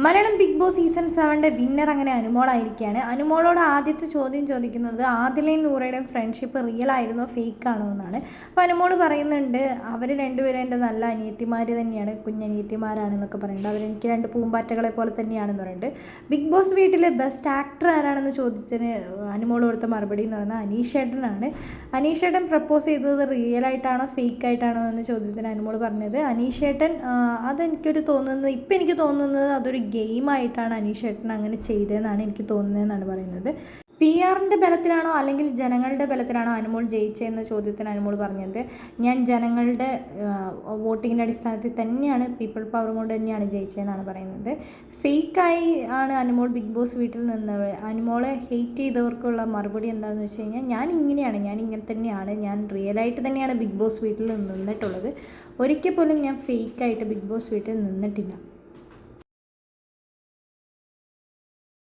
Malayalam Bigg Boss season സെവന്റെ winner അങ്ങനെ അനുമോളായിരിക്കുകയാണ്. അനുമോളോട് ആദ്യത്തെ ചോദ്യം ചോദിക്കുന്നത് ആദിലയും നൂറയുടെയും ഫ്രണ്ട്ഷിപ്പ് റിയൽ ആയിരുന്നോ ഫേക്ക് ആണോ എന്നാണ്. അപ്പോൾ അനുമോൾ പറയുന്നുണ്ട് അവർ രണ്ടുപേരും എന്റെ നല്ല അനിയത്തിമാർ തന്നെയാണ് കുഞ്ഞനിയത്തിമാരാണെന്നൊക്കെ പറയുന്നുണ്ട്. അവരെനിക്ക് രണ്ട് പൂമ്പാറ്റകളെ പോലെ തന്നെയാണെന്ന് പറയുന്നുണ്ട്. ബിഗ് ബോസ് വീട്ടിലെ ബെസ്റ്റ് ആക്ടർ ആരാണെന്ന് ചോദിച്ചതിന് അനുമോൾ കൊടുത്ത മറുപടി എന്ന് പറയുന്നത് അനീഷേട്ടനാണ്. അനീഷേട്ടൻ പ്രപ്പോസ് ചെയ്തത് റിയൽ ആയിട്ടാണോ ഫേക്ക് ആയിട്ടാണോ എന്ന് ചോദ്യത്തിന് അനുമോൾ പറഞ്ഞത്. അനീഷേട്ടൻ അതെനിക്കൊരു തോന്നുന്നത് ഇപ്പം എനിക്ക് തോന്നുന്നത് അതൊരു ഗെയിമായിട്ടാണ് അനീഷേട്ടൻ അങ്ങനെ ചെയ്തതെന്നാണ് എനിക്ക് തോന്നുന്നതെന്നാണ് പറയുന്നത്. പി ആറിന്റെ ബലത്തിലാണോ അല്ലെങ്കിൽ ജനങ്ങളുടെ ബലത്തിലാണോ അനുമോൾ ജയിച്ചതെന്ന ചോദ്യത്തിന് അനുമോൾ പറഞ്ഞത്? ഞാൻ ജനങ്ങളുടെ വോട്ടിങ്ങിന്റെ അടിസ്ഥാനത്തിൽ തന്നെയാണ് പീപ്പിൾ പവർ കൊണ്ട് തന്നെയാണ് ജയിച്ചതെന്നാണ് പറയുന്നത്. ഫേക്കായി ആണ് അനുമോൾ ബിഗ് ബോസ് വീട്ടിൽ നിന്ന് അനുമോളെ ഹെയ്റ്റ് ചെയ്തവർക്കുള്ള മറുപടി എന്താണെന്ന് വെച്ച് കഴിഞ്ഞാൽ ഞാൻ ഇങ്ങനെയാണ് ഞാൻ ഇങ്ങനെ തന്നെയാണ് ഞാൻ റിയലായിട്ട് തന്നെയാണ് ബിഗ് ബോസ് വീട്ടിൽ നിന്നിട്ടുള്ളത്. ഒരിക്കൽ പോലും ഞാൻ ഫേക്കായിട്ട് ബിഗ് ബോസ് വീട്ടിൽ നിന്നിട്ടില്ല.